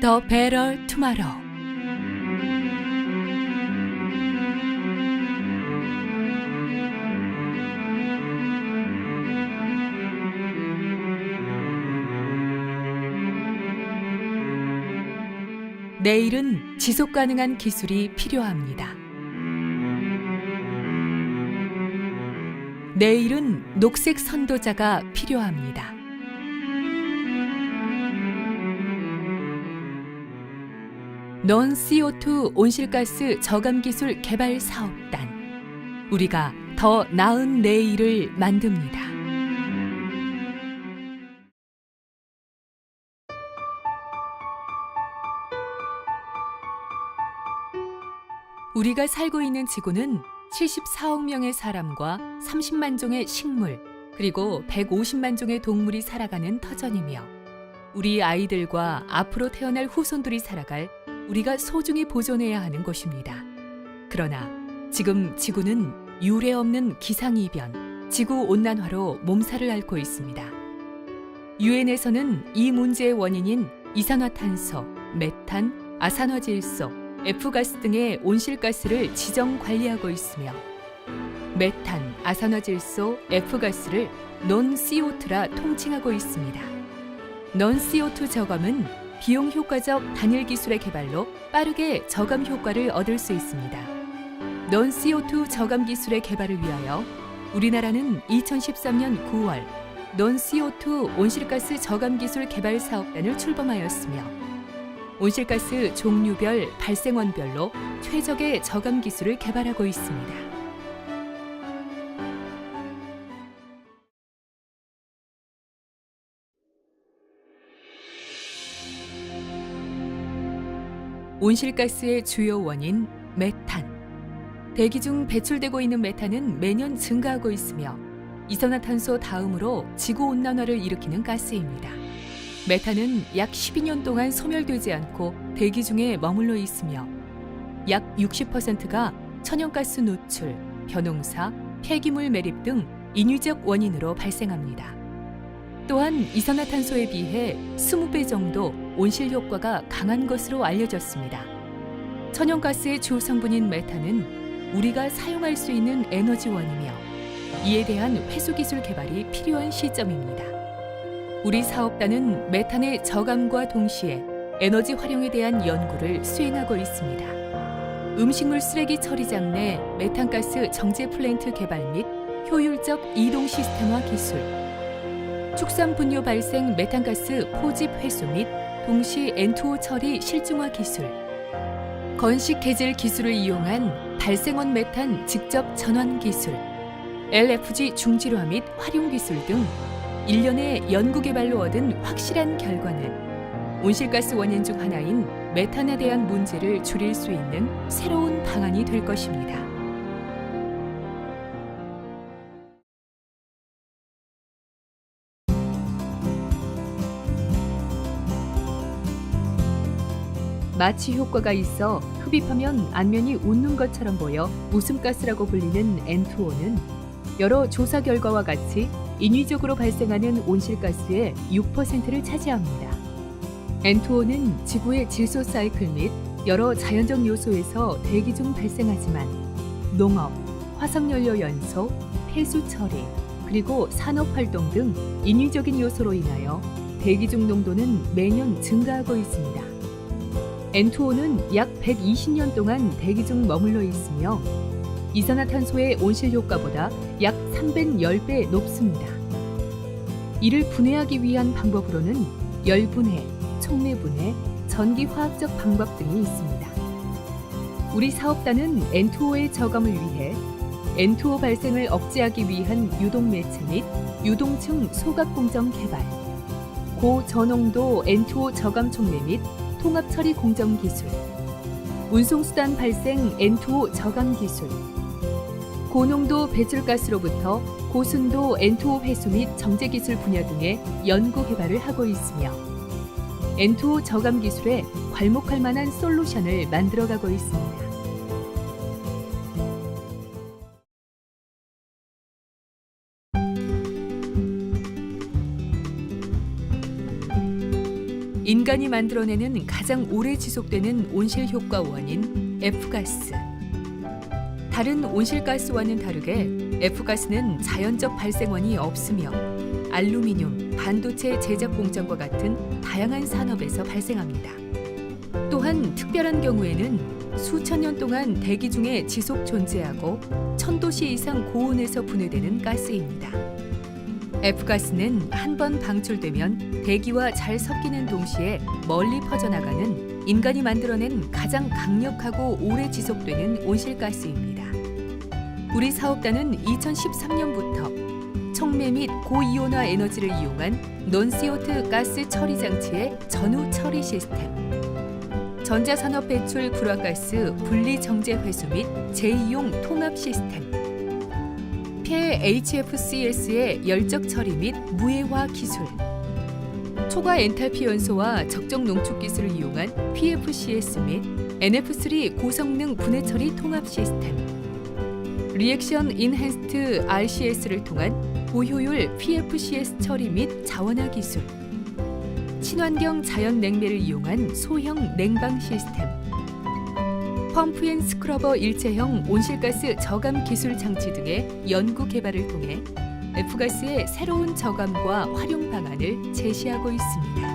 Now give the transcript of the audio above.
더 베러 투마로 내일은 지속 가능한 기술이 필요합니다. 내일은 녹색 선도자가 필요합니다. 넌 CO2 온실가스 저감 기술 개발 사업단. 우리가 더 나은 내일을 만듭니다. 우리가 살고 있는 지구는 74억 명의 사람과 30만 종의 식물, 그리고 150만 종의 동물이 살아가는 터전이며 우리 아이들과 앞으로 태어날 후손들이 살아갈 우리가 소중히 보존해야 하는 곳입니다. 그러나 지금 지구는 유례 없는 기상이변, 지구 온난화로 몸살을 앓고 있습니다. 유엔에서는 이 문제의 원인인 이산화탄소, 메탄, 아산화질소, F가스 등의 온실가스를 지정 관리하고 있으며 메탄, 아산화질소, F가스를 논 CO2라 통칭하고 있습니다. 논 CO2 저감은 비용 효과적 단일 기술의 개발로 빠르게 저감 효과를 얻을 수 있습니다. 논 CO2 저감 기술의 개발을 위하여 우리나라는 2013년 9월 논 CO2 온실가스 저감 기술 개발 사업단을 출범하였으며 온실가스 종류별 발생원별로 최적의 저감 기술을 개발하고 있습니다. 온실가스의 주요 원인 메탄. 대기 중 배출되고 있는 메탄은 매년 증가하고 있으며 이산화탄소 다음으로 지구 온난화를 일으키는 가스입니다. 메탄은 약 12년 동안 소멸되지 않고 대기 중에 머물러 있으며 약 60%가 천연가스 노출, 벼농사, 폐기물 매립 등 인위적 원인으로 발생합니다. 또한 이산화탄소에 비해 20배 정도 온실 효과가 강한 것으로 알려졌습니다. 천연가스의 주 성분인 메탄은 우리가 사용할 수 있는 에너지원이며 이에 대한 회수 기술 개발이 필요한 시점입니다. 우리 사업단은 메탄의 저감과 동시에 에너지 활용에 대한 연구를 수행하고 있습니다. 음식물 쓰레기 처리장 내 메탄가스 정제 플랜트 개발 및 효율적 이동 시스템화 기술, 축산 분뇨 발생 메탄가스 포집 회수 및 동시 N2O 처리 실증화 기술, 건식 개질 기술을 이용한 발생원 메탄 직접 전환 기술, LFG 중질화 및 활용 기술 등 일련의 연구 개발로 얻은 확실한 결과는 온실가스 원인 중 하나인 메탄에 대한 문제를 줄일 수 있는 새로운 방안이 될 것입니다. 마취 효과가 있어 흡입하면 안면이 웃는 것처럼 보여 웃음가스라고 불리는 N2O는 여러 조사 결과와 같이 인위적으로 발생하는 온실가스의 6%를 차지합니다. N2O는 지구의 질소 사이클 및 여러 자연적 요소에서 대기 중 발생하지만 농업, 화석연료 연소, 폐수 처리, 그리고 산업 활동 등 인위적인 요소로 인하여 대기 중 농도는 매년 증가하고 있습니다. N2O는 약 120년 동안 대기 중 머물러 있으며 이산화탄소의 온실 효과보다 약 310배 높습니다. 이를 분해하기 위한 방법으로는 열분해, 촉매분해, 전기화학적 방법 등이 있습니다. 우리 사업단은 N2O의 저감을 위해 N2O 발생을 억제하기 위한 유동 매체 및 유동층 소각 공정 개발, 고전홍도 N2O 저감 촉매 및 통합 처리 공정 기술, 운송수단 발생 N2O 저감 기술, 고농도 배출가스로부터 고순도 N2O 회수 및 정제 기술 분야 등의 연구 개발을 하고 있으며 N2O 저감 기술에 괄목할 만한 솔루션을 만들어가고 있습니다. 인간이 만들어내는 가장 오래 지속되는 온실 효과 원인 F가스. 다른 온실가스와는 다르게 F가스는 자연적 발생원이 없으며 알루미늄, 반도체 제작 공장과 같은 다양한 산업에서 발생합니다. 또한 특별한 경우에는 수천 년 동안 대기 중에 지속 존재하고 천도씨 이상 고온에서 분해되는 가스입니다. F가스는 한 번 방출되면 대기와 잘 섞이는 동시에 멀리 퍼져나가는 인간이 만들어낸 가장 강력하고 오래 지속되는 온실가스입니다. 우리 사업단은 2013년부터 촉매 및 고이온화 에너지를 이용한 논시오트 가스 처리 장치의 전후 처리 시스템, 전자산업 배출 불화가스 분리 정제 회수 및 재이용 통합 시스템, 폐 HFCS의 열적 처리 및 무해화 기술, 초과 엔탈피 연소와 적정 농축 기술을 이용한 PFCS 및 NF3 고성능 분해 처리 통합 시스템, 리액션 인핸스트 RCS를 통한 고효율 PFCS 처리 및 자원화 기술, 친환경 자연 냉매를 이용한 소형 냉방 시스템, 펌프 앤 스크러버 일체형 온실가스 저감 기술 장치 등의 연구 개발을 통해 F가스의 새로운 저감과 활용 방안을 제시하고 있습니다.